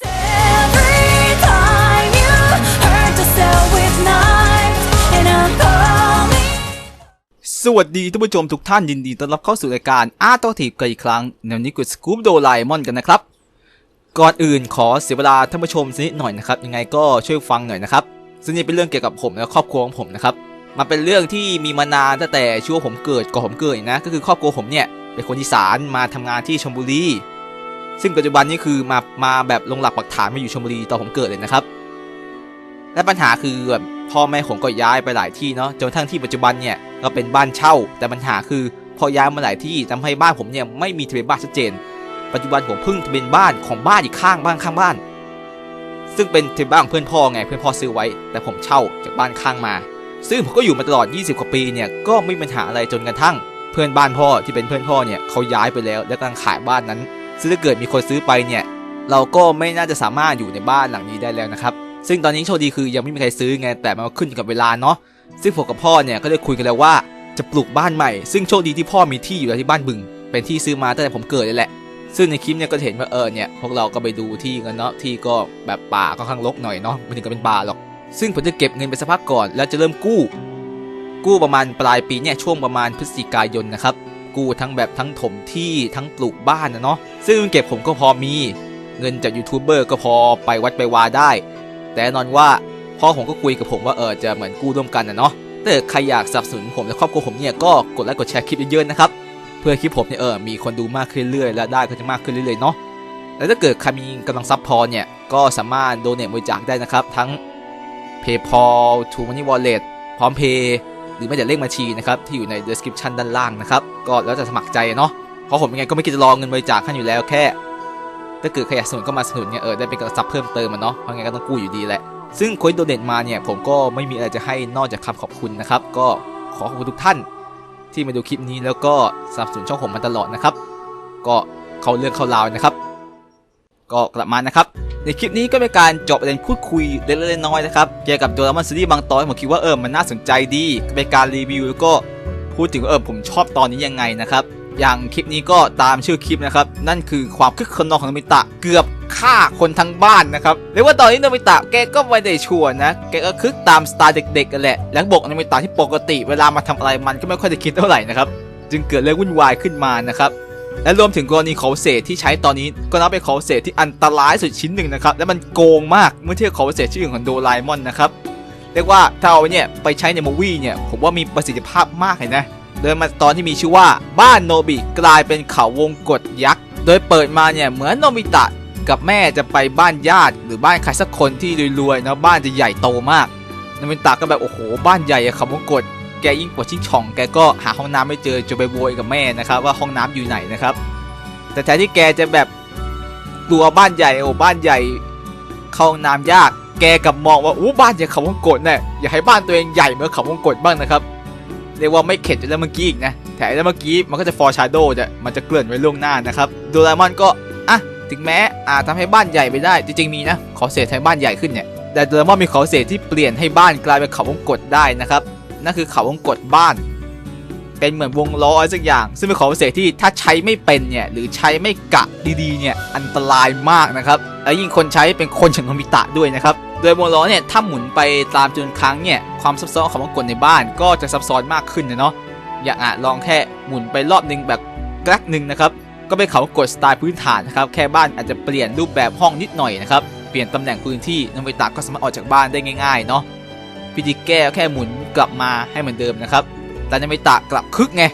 สวัสดีท่านผู้ชมทุกท่านยินดีต้อนรับเข้าสู่รายการอาร์ตทีฟกันอีกครั้งในวันนี้กูสกู๊ปโดไลมอนกันนะครับ ก่อนอื่นขอเสียเวลาท่านผู้ชมสักนิดหน่อยนะครับ ยังไงก็ช่วยฟังหน่อยนะครับซึ่งนี่เป็นเรื่องเกี่ยวกับผมและครอบครัวของผมนะครับมันเป็นเรื่องที่มีมานานตั้งแต่ช่วงผมเกิดก่อนผมเกิดนะ ก็คือครอบครัวผมเนี่ยเป็นคนอีสานมาทำงานที่ชลบุรี ซึ่งปัจจุบันนี้คือมามาแบบลงหลักปักฐานมาอยู่ชลบุรีตอนผมเกิดเลยนะครับ และปัญหาคือแบบพ่อแม่ผมก็ย้ายไปหลายที่เนาะจนกระทั่งที่ปัจจุบันเนี่ยก็เป็นบ้านเช่า แต่ปัญหาคือพอย้ายมาหลายที่ทำให้บ้านผมเนี่ยไม่มีทะเบียนบ้านชัดเจน ปัจจุบันผมเพิ่งทะเบียนบ้านของบ้านอีกข้างบ้านข้างบ้าน ซึ่งเป็นทะเบียนบ้านของเพื่อนพ่อไงเพื่อนพ่อซื้อไว้ แต่ผมเช่าจากบ้านข้างมา ซึ่งผมก็อยู่มาตลอด 20 กว่าปีเนี่ยก็ไม่มีปัญหาอะไรจนกระทั่ง เพื่อนบ้านพ่อที่เป็นเพื่อนพ่อเนี่ยเขาย้ายไปแล้ว และกำลังขายบ้านนั้น ซึ่งถ้าเกิดมีคนซื้อไปเนี่ย เราก็ไม่น่าจะสามารถอยู่ในบ้านหลังนี้ได้แล้วนะครับ ซึ่งตอนนี้โชคดีคือยังไม่มีใครซื้อไง แต่มันขึ้นอยู่กับเวลาเนาะ ซึ่งผมกับพ่อเนี่ยก็ได้คุยกันแล้วว่าจะปลูกบ้านใหม่ ซึ่งโชคดีที่พ่อมีที่อยู่แล้วที่บ้านบึง เป็นที่ซื้อมาตั้งแต่ผมเกิดเลยแหละ ซึ่งในคลิปเนี่ยก็เห็นว่าเออเนี่ยพวกเราก็ไปดูที่กันเนาะ ที่ก็แบบป่าก็ข้างรกหน่อยเนาะ ไม่ถึงกับเป็นป่าหรอก ซึ่งผมจะเก็บเงินไปสักพักก่อน แล้วจะเริ่มกู้ กู้ประมาณปลายปีเนี่ยช่วงประมาณพฤศจิกายนนะครับ กู้ทั้งแบบทั้งถมที่ทั้งปลูกบ้านนะเนาะซึ่งเงินเก็บผมก็พอมี เงินจากยูทูบเบอร์ก็พอไปวัดไปวาได้ แต่นอนว่าพ่อผมก็คุยกับผมว่าเออจะเหมือนกู้ร่วมกันนะเนาะถ้าใครอยากสนับสนุนผมและครอบครัวผมเนี่ยก็กดไลค์กดแชร์คลิปเยอะๆนะครับเพื่อคลิปผมเนี่ยเออมีคนดูมากขึ้นเรื่อยๆและได้ก็จะมากขึ้นเรื่อยๆเนาะแล้วถ้าเกิดใครมีกำลังซับพอเนี่ยก็สามารถโดเนทบริจาคได้นะครับ ทั้ง PayPal To Money Wallet พร้อมเพย์ หรือไม่แต่เลขบัญชีนะครับที่อยู่ใน description ด้านล่างนะครับก็แล้วแต่สมัครใจเนาะเพราะผมยังไงก็ไม่คิดจะรอเงินบริจาคท่านอยู่แล้วแค่ถ้าเกิดใครอยากสนับสนุนก็มาสนุนเนี่ยเออได้เป็นกำลังทรัพย์เพิ่มเติมมันเนาะเพราะงั้นก็ต้องกู้อยู่ดีแหละซึ่งคนโดเนทมาเนี่ยผมก็ไม่มีอะไรจะให้นอกจากคำขอบคุณนะครับก็ขอขอบคุณทุกท่าน ที่มาดูคลิปนี้แล้วก็สนับสนุนช่องผมมาตลอดนะครับ ก็เข้าเรื่องเข้าราวนะครับ ก็กลับมานะครับ ในคลิปนี้ก็เป็นการจาะประเด็นพูดคุยเล็กๆน้อยๆนะครับเกี่ยวกับตัวละครซีรีส์บางตอนผมคิดว่าเออมันน่าสนใจดีเป็นการรีวิวแล้วก็พูดถึงว่าเออผมชอบตอนนี้ยังไงนะครับอย่างคลิปนี้ก็ตามชื่อคลิปนะครับ นั่นคือความคึกขนองของโนบิตะเกือบฆ่าคนทั้งบ้านนะครับเรียกว่าตอนนี้โนบิตะแกก็ไม่ได้ชัวร์นะ แกก็คึกตามสไตล์เด็กๆกันแหละแล้วบอกโนบิตะที่ปกติเวลามาทำอะไรมันก็ไม่ค่อยจะคิดเท่าไหร่นะครับ จึงเกิดเรื่องวุ่นวายขึ้นมานะครับ และรวมถึงกรณีเขาเศษที่ใช้ตอนนี้ก็นับเป็นเขาเศษที่อันตรายสุดชิ้นหนึ่งนะครับ และมันโกงมากเมื่อเทียบกับเขาเศษชื่อของโดราเอมอนนะครับเรียกว่าถ้าเอาเนี่ยไปใช้ในมูวี่เนี่ยผมว่ามีประสิทธิภาพมากเลยนะเดินมาตอนที่มีชื่อว่าบ้านโนบิกลายเป็นเขาวงกฏยักษ์โดยเปิดมาเนี่ยเหมือนโนบิตะกับแม่จะไปบ้านญาติ หรือบ้านใครสักคนที่รวยๆนะบ้านจะใหญ่โตมากโนบิตะก็แบบโอ้โหบ้านใหญ่อะเขาวงกฏ แกยิ่งกว่าชิงช่องแกก็หาห้องน้ำไม่เจอจะไปโวยกับแม่นะครับว่าห้องน้ำอยู่ไหนนะครับ แต่แทนที่แกจะแบบกลัวบ้านใหญ่โอ้บ้านใหญ่เข้าห้องน้ำยากแกกับมองว่าอู้บ้านใหญ่เขาวงกฏเนี่ยอยากให้บ้านตัวเองใหญ่เหมือนเขาวงกฏบ้างนะครับเรียกว่าไม่เข็ดจนแล้วเมื่อกี้อีกนะแต่แล้วเมื่อกี้มันก็จะฟอร์ชาร์โดจะมันจะเกลื่อนไว้ล่วงหน้านะครับโดราเอมอนก็อะถึงแม้อาจทำให้บ้านใหญ่ไปได้ จริงๆมีนะขอเศษให้บ้านใหญ่ขึ้นเนี่ยแต่โดราเอมอนมีขอเศษที่เปลี่ยนให้บ้านกลายเป็นเขาวงกฏได้นะครับ นั่นคือเขาวงกฏบ้าน เป็นเหมือนวงล้ออะไรสักอย่าง ซึ่งเป็นของพิเศษที่ถ้าใช้ไม่เป็นเนี่ยหรือใช้ไม่กะดีๆเนี่ยอันตรายมากนะครับแล้วยิ่งคนใช้เป็นคนอย่างโนมิตะด้วยนะครับโดยวงล้อเนี่ยถ้าหมุนไปตามจำนวนครั้งเนี่ยความซับซ้อนของวงกลในบ้านก็จะซับซ้อนมากขึ้นนะเนาะอย่างอะลองแค่หมุนไปรอบหนึงแบบกลักหนึ่งนะครับก็เป็นเขาวงกดสไตล์พื้นฐานนะครับแค่บ้านอาจจะเปลี่ยนรูปแบบห้องนิดหน่อยนะครับเปลี่ยนตำแหน่งพื้นที่นมิตะก็สามารถออกจากบ้านได้ง่ายๆเนาะ วิธีแก้แค่หมุนกลับมาให้เหมือนเดิมนะครับแต่นามิตะกลับคึกไง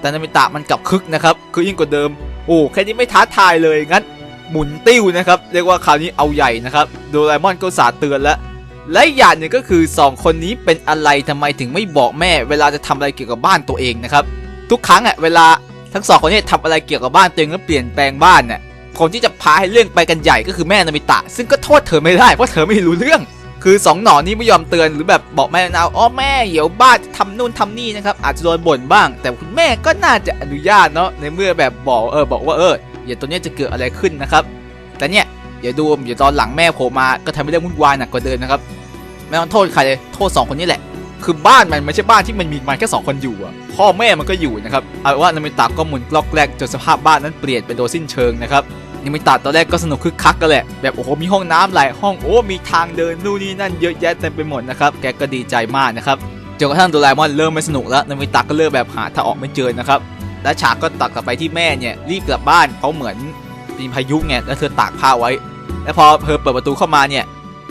แต่นามิตะมันกลับคึกนะครับคือยิ่งกว่าเดิมโอ้แค่นี้ไม่ท้าทายเลยงั้นหมุนติ้วนะครับเรียกว่าคราวนี้เอาใหญ่นะครับโดราเอมอนก็สาเตือนแล้วและอย่างหนึ่งก็คือ 2 คนนี้เป็นอะไรทำไมถึงไม่บอกแม่ เวลาจะทำอะไรเกี่ยวกับบ้านตัวเองนะครับทุกครั้งอะเวลาทั้งสองคนนี้ทำอะไรเกี่ยวกับบ้านตัวเองแล้วเปลี่ยนแปลงบ้านเนี่ยคนที่จะพาให้เรื่องไปกันใหญ่ก็คือแม่นามิตะ ซึ่งก็โทษเธอไม่ได้เพราะเธอไม่รู้เรื่อง คือสองหนอนนี้ไม่ยอมเตือนหรือแบบบอกแม่นะอ๋อแม่เดี๋ยวบ้านจะทำนู่นทำนี่นะครับอาจจะโดนบ่นบ้าง แต่คุณแม่ก็น่าจะอนุญาตเนาะในเมื่อแบบบอกเออบอกว่าเอออย่าตัวเนี้ยจะเกิดอะไรขึ้นนะครับแต่เนี่ยอย่าดูอย่าตอนหลังแม่โผล่มาก็ทำให้เรื่องวุ่นวายหนักกว่าเดิมนะครับไม่ต้องโทษใครเลยโทษสองคนนี้แหละ คือบ้านมันไม่ใช่บ้านที่มันมีมันแค่สองคนอยู่อะพ่อแม่มันก็อยู่นะครับเอาว่านามิตะก็หมุนกล็อกแรกจนสภาพบ้านนั้นเปลี่ยนไปโดสิ้นเชิงนะครับ ยังไม่ตัดตอนแรกก็สนุกคึกคักกันแหละแบบโอ้โหมีห้องน้ำหลายห้องโอ้มีทางเดินนู่นนี่นั่นเยอะแยะเต็มไปหมดนะครับแกก็ดีใจมากนะครับจนกระทั่งโดราเอมอนเริ่มไม่สนุกแล้วโนมิตะก็เริ่มแบบหาทางออกไม่เจอนะครับและฉากก็ตัดกลับไปที่แม่เนี่ยรีบกลับบ้านเพราะเหมือนมีพายุไงแล้วเธอตากผ้าไว้ แล้วพอเธอเปิดประตูเข้ามาเนี่ย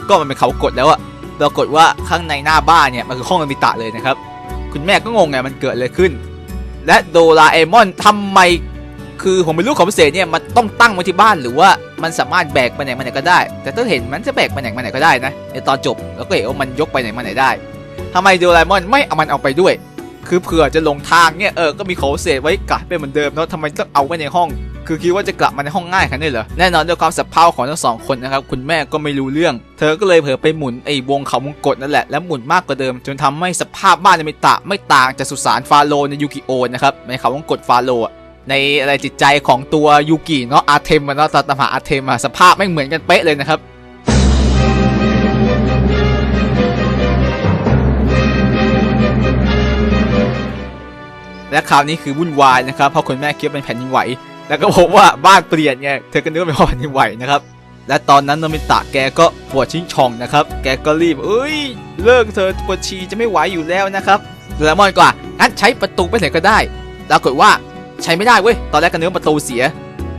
ก็มันเป็นเขากดแล้วอะปรากฏว่าข้างในหน้าบ้านเนี่ยมันคือห้องโนมิตะเลยนะครับ คุณแม่ก็งงไงมันเกิดอะไรขึ้น และโดราเอมอนทำไมคือผมไม่รู้ของพิเศษเนี่ยมั ต้องตั้งไว้ที่บ้านหรือว่ามันสามารถแบกไปไหนมาไหนก็ได้ แต่ถ้าเห็นมันจะแบกไปไหนมาไหนก็ได้นะในตอนจบแล้วก็เห็นว่ามันยกไปไหนมาไหนได้ทำไมโดราเอมอนไม่เอามันเอาไปด้วย คือเผื่อจะลงทางเนี่ยเออก็มีขอเศษไว้กลับเป็นเหมือนเดิมแล้วทำไมต้องเอาไว้ในห้อง คือคิดว่าจะกลับมาในห้องง่ายขนาดนี้เหรอแน่นอนด้วยความสับเพร่าของทั้งสองคนนะครับคุณแม่ก็ไม่รู้เรื่อง เธอก็เลยเผลอไปหมุนไอ้วงเขาวงกตนั่นแหละแล้วหมุนมากกว่าเดิม จนทำให้สภาพบ้านในมิตะไม่ต่างจากสุสานฟาโรในยูกิโอนะครับในเขาวงกตฟาโรห์อะ ในอะไรจิตใจของตัวยูกิเนาะอาเทมเนาะตาตมหาอาเทมสภาพไม่เหมือนกันเป๊ะเลยนะครับและคราวนี้คือวุ่นวายนะครับเพราะคุณแม่คิดว่าเป็นแผ่นดินไหว แล้วก็พบว่าบ้านเปลี่ยนไงเธอก็นึกว่าเป็นแผ่นดินไหวนะครับและตอนนั้นโนมิตะแกก็ปวดชิงช่องนะครับ แกก็รีบเอ้ย เลิกเธอปวดชีจะไม่ไหวอยู่แล้วนะครับโดราเอมอนก็อะงั้นใช้ประตูไปไหนก็ได้ปรากฏว่า ใช้ไม่ได้เว้ย ตอนแรกก็นึกว่าประตูเสีย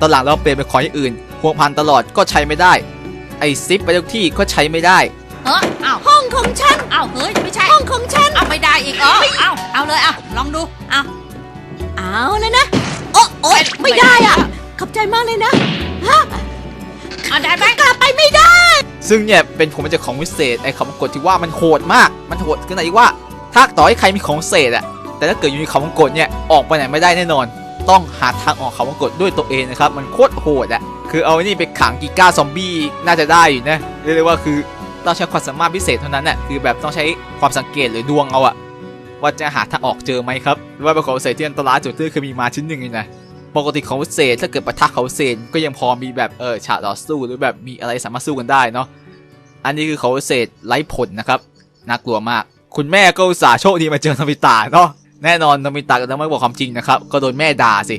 ตอนหลังเราเปลี่ยนเป็นของอย่างอื่นพวงพันตลอดก็ใช้ไม่ได้ ไอซิปไปทุกที่ก็ใช้ไม่ได้ เออเอาห้องของฉันเอาเฮ้ยไม่ใช่ห้องของฉันเอาไม่ได้อีกเออเอาเอาเลยเอาลองดูเอาเอาแล้วนะโอ้โอ๊ยไม่ได้อะขอบใจมากเลยนะฮะเอาได้ไหมกลับไปไม่ได้ ซึ่งเนี่ยเป็นผมจากของวิเศษไอคำกดที่ว่ามันโหดมาก มันโหดขนาดที่ว่า ถ้าต่อให้ใครมีของวิเศษอะแต่ถ้าเกิดอยู่ในคำกดเนี่ยออกไปไหนไม่ได้แน่นอน ต้องหาทางออกคำกดด้วยตัวเองนะครับ มันโคตรโหดอะคือเอาไอ้นี่ไปขังกีก้าซอมบี้น่าจะได้อยู่นะเรียกได้ว่าคือต้องใช้ความสามารถพิเศษเท่านั้นน่ะคือแบบต้องใช้ความสังเกตหรือดวงเอาอะว่าจะหาทางออกเจอไหมครับหรือว่าเป็นของวิเศษที่อันตรายจุดที่คือมีมาชิ้นหนึ่งเองนะปกติของวิเศษถ้าเกิดปะทะเขาเศษก็ยังพอมีแบบเออฉากต่อสู้หรือแบบมีอะไรสามารถสู้กันได้เนาะอันนี้คือเขาวิเศษไร้ผลนะครับน่ากลัวมาก คุณแม่ก็อุตส่าห์โชคดีมาเจอโนบิตะเนาะ แน่นอนโนบิตะก็ต้องไม่บอกความจริงนะครับ ก็โดนแม่ด่าสิ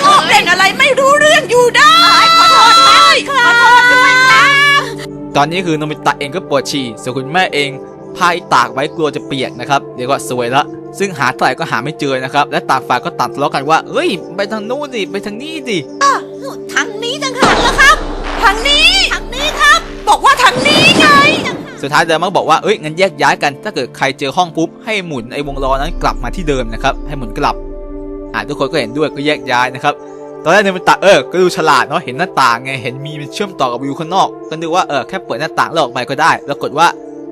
ชอบเล่นอะไรไม่รู้เรื่องอยู่ได้ขอโทษนะขอโทษด้วยนะตอนนี้คือโนบิตะเองก็ปวดฉี่ส่วนคุณแม่เองพายตากไว้กลัวจะเปียกนะครับเรียกว่าสวยละซึ่งหาเท่าไหร่ก็หาไม่เจอนะครับ และต่างฝ่ายก็ตัดทะเลาะกันว่าเอ้ย ไปทางนู้นดิไปทางนี้ดิทางนี้ต่างหากแล้วครับทางนี้ทางนี้ครับ บอกว่าทางนี้ไง สุดท้ายเดอร์มักบอกว่าเอ้ยงั้นแยกย้ายกัน ถ้าเกิดใครเจอห้องปุ๊บให้หมุนไอ้วงล้อนั้นกลับมาที่เดิมนะครับให้หมุนกลับอ่าทุกคนก็เห็นด้วยก็แยกย้ายนะครับตอนแรกเนี่ยมันตาเออก็ดูฉลาดเนาะเห็นหน้าต่างไงเห็นมีมันเชื่อมต่อกับวิวข้างนอกก็นึกว่าเออแค่เปิดหน้าต่างแล้วออกไปก็ได้แล้วกดว่า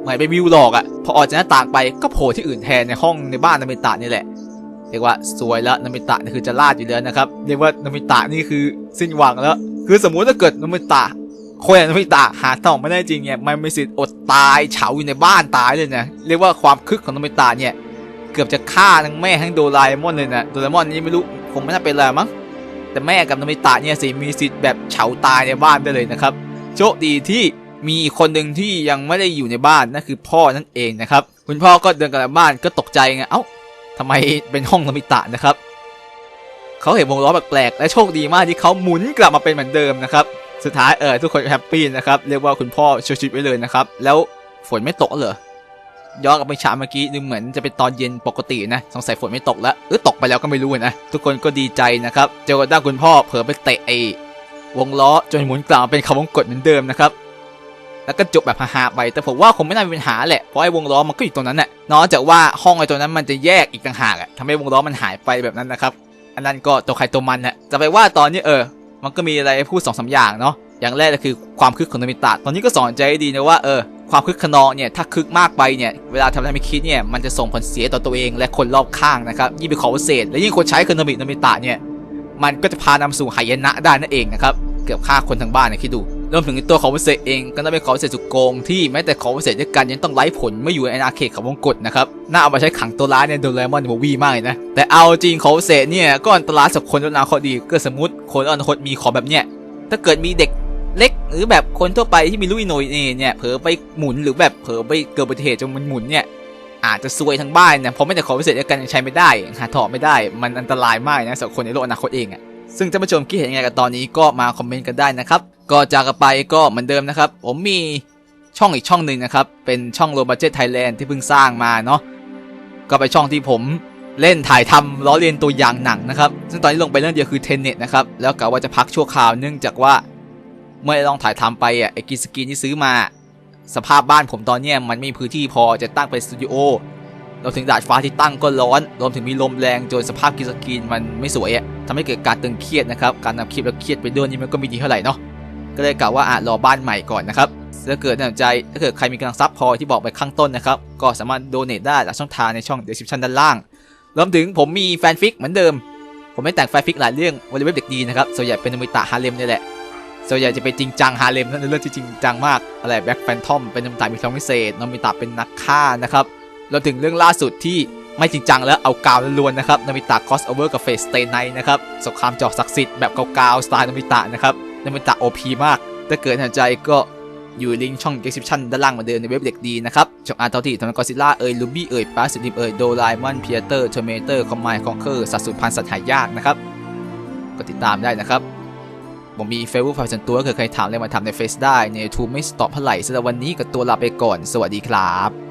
หมือนเป็นวิวหลอกอะ่ะพอออกจากหน้าต่างไปก็โผล่ที่อื่นแทนในห้องในบ้านนามิตะนี่แหละเรียกว่าสวยแล้วนามิตะนี่คือจะลาดอยู่แล้วนะครับเรียกว่านามิตะนี่คือสิ้นหวังแล้ว คือสมมุติถ้าเกิดนามิตะ คนอย่างนามิตะหาทางออกไม่ได้จริงเนี่ยมันมีสิทธิ์อดตายเฉาอยู่ในบ้านตายเลยนะเรียกว่าความคึกของนามิตะเนี่ยเกือบจะฆ่าทั้งแม่ทั้งโดราเอมอนเลยนะโดราเอมอนนี่ไม่รู้คงไม่น่าเป็นอะไรมั้งแต่แม่กับนามิตะเนี่ยสิมีสิทธิ์แบบเฉาตายในบ้านได้เลยนะครับโชคดีที่มีคนหนึ่งที่ยังไม่ได้อยู่ในบ้านนั่นคือพ่อนั่นเองนะครับคุณพ่อก็เดินกลับมาบ้านก็ตกใจไงเอ้าทำไมเป็นห้องนามิตะนะครับเขาเห็นวงล้อแปลกๆและโชคดีมากที่เขาหมุนกลับมาเป็นเหมือนเดิมนะครับ สุดท้ายเออทุกคนแฮปปี้นะครับเรียกว่าคุณพ่อช่วยชีวิตไว้เลยนะครับ แล้วฝนไม่ตกเหรอย้อนกลับไปฉากเมื่อกี้ดูเหมือนจะเป็นตอนเย็นปกตินะสงสัยฝนไม่ตกแล้วหรือตกไปแล้วก็ไม่รู้นะทุกคนก็ดีใจนะครับเจอกระทั่งคุณพ่อเผลอไปเตะไอ้วงล้อจนหมุนกลับเป็นคำวงกดเหมือนเดิมนะครับแล้วก็จบแบบฮาๆไปแต่ผมว่าคงไม่น่ามีปัญหาแหละเพราะไอ้วงล้อมันก็อยู่ตรงนั้นแหละนอกจากว่าห้องไอ้ตัวนั้นมันจะแยกอีกต่างหากอะทำให้วงล้อมันหายไปแบบนั้นนะครับอันนั้นก็ตัวใครตัวมันนะจะไปว่าตอนนี้เออ มันก็มีอะไรพูดสองสามอย่างเนาะอย่างแรกก็คือความคึกของโนมิตะตอนนี้ก็สอนใจให้ดีนะว่าเออความคึกขนองเนี่ยถ้าคึกมากไปเนี่ยเวลาทำอะไรไม่คิดเนี่ยมันจะส่งผลเสียต่อตัวเองและคนรอบข้างนะครับยิ่งเป็นของพิเศษและยิ่งคนใช้คือโนมิโนมิตะเนี่ยมันก็จะพานำสู่หายนะได้นั่นเองนะครับเกือบฆ่าคนทั้งบ้านเนี่ยคิดดู วมถึงตัวของวิเศษเองก็น่าเป็นของวิเศษสุโกงที่แม้แต่ของวิเศษด้วยกันยังต้องไร้ผลไม่อยู่ในอาณาเขตของวงกฏนะครับน่าเอามาใช้ขังตัวร้ายในโดเรมอนในโมวี่มากเลยนะแต่เอาจริงของวิเศษเนี่ยก็อันตรายสำหรับคนอนาคตดีก็สมมติคนอนาคตมีของแบบเนี้ยถ้าเกิดมีเด็กเล็กหรือแบบคนทั่วไปที่มีลุยหน่อยเนี่ยเผลอไปหมุนหรือแบบเผลอไปเกิดอุบัติเหตุจนมันหมุนเนี่ยอาจจะซวยทั้งบ้านเนี่ยเพราะไม่แต่ของวิเศษด้วยกันยังใช้ไม่ได้หาถอดไม่ได้ มันอันตรายมากนะสำหรับคนในโลกอนาคตเองอะ ซึ่งท่านผู้ชมคิดเห็นยังไงกับตอนนี้ก็มาคอมเมนต์กันได้นะครับ ก็จากกันไปก็เหมือนเดิมนะครับ ผมมีช่องอีกช่องหนึ่งนะครับ เป็นช่องโรบัจเจตไทยแลนด์ที่เพิ่งสร้างมาเนาะก็เป็นช่องที่ผมเล่นถ่ายทำล้อเลียนตัวอย่างหนังนะครับ ซึ่งตอนนี้ลงไปเรื่องเดียวคือเทนเน็ตนะครับ แล้วกะว่าจะพักชั่วคราวเนื่องจากว่า เมื่อลองถ่ายทำไปอะไอ้กินสกรีนที่ซื้อมา สภาพบ้านผมตอนเนี้ยมันไม่มีพื้นที่พอจะตั้งเป็นสตูดิโอ รวมถึงดาดฟ้าที่ตั้งก็ร้อน รวมถึงมีลมแรงจนสภาพกิสกรีนมันไม่สวยอะทำให้เกิดการตึงเครียดนะครับ การนำคลิปแล้วเครียดไปด้วยนี่มันก็ไม่ดีเท่าไหร่เนาะ ก็เลยกะว่าอะรอบ้านใหม่ก่อนนะครับถ้าเกิดน่าสนใจถ้าเกิดใครมีกำลังทรัพย์พอที่บอกไปข้างต้นนะครับ ก็สามารถโดเน a t ได้จากช่องทางในช่อง description ด้านล่าง รวมถึงผมมีแฟนฟิกเหมือนเดิม ผมไม่แต่งแฟนฟิกหลายเรื่องวันเว็บเด็กดีนะครับส่วนใหญ่เป็นนมิตะฮาเลมนี่แหละส่วนใหญ่จะเป็นจริงจังฮาเลมนั่นเป็นเรื่องที่จริงจังมากอะไรแบ็คแฟนทอมเป็นนมิตะมีทองพิเศษนมิตะเป็นนักฆ่านะครับ เรวมถึงเรื่องล่าสุดที่ไม่จริงจังแล้วเอากาวล้วนๆนะครับนมิตะคอสโอเวอร์กับเฟสเตนไนนะครับสงครามจอกศักดิ์สิทธิ์แบบกาวๆสไตล์นมิตะนะครับนมิตะโอพีมากถ้าเกิดสนใจก็อยู่ลิงก์ช่อง description ด้านล่างเหมือนเดิมในเว็บเด็กดีนะครับช่องอาร์ตที่ทำกอซิล่าเอ่ยลูบี้เอ่ยปาสิดิมเอ่ยโดราเอมอนเพียเตอร์เทอร์เมเตอร์คอมไมคองเคอร์สัตว์สูญพันธุ์สัตว์หายากนะครับก็ติดตามได้นะครับผมมีเฟซบุ๊กไฟส่วนตัวเกิดใครถามอะไรมาถามในเฟซได้ใน YouTube ไม่ตอบเท่าไหร่สำหรับวันนี้ก็ตัวลาไปก่อน สวัสดีครับ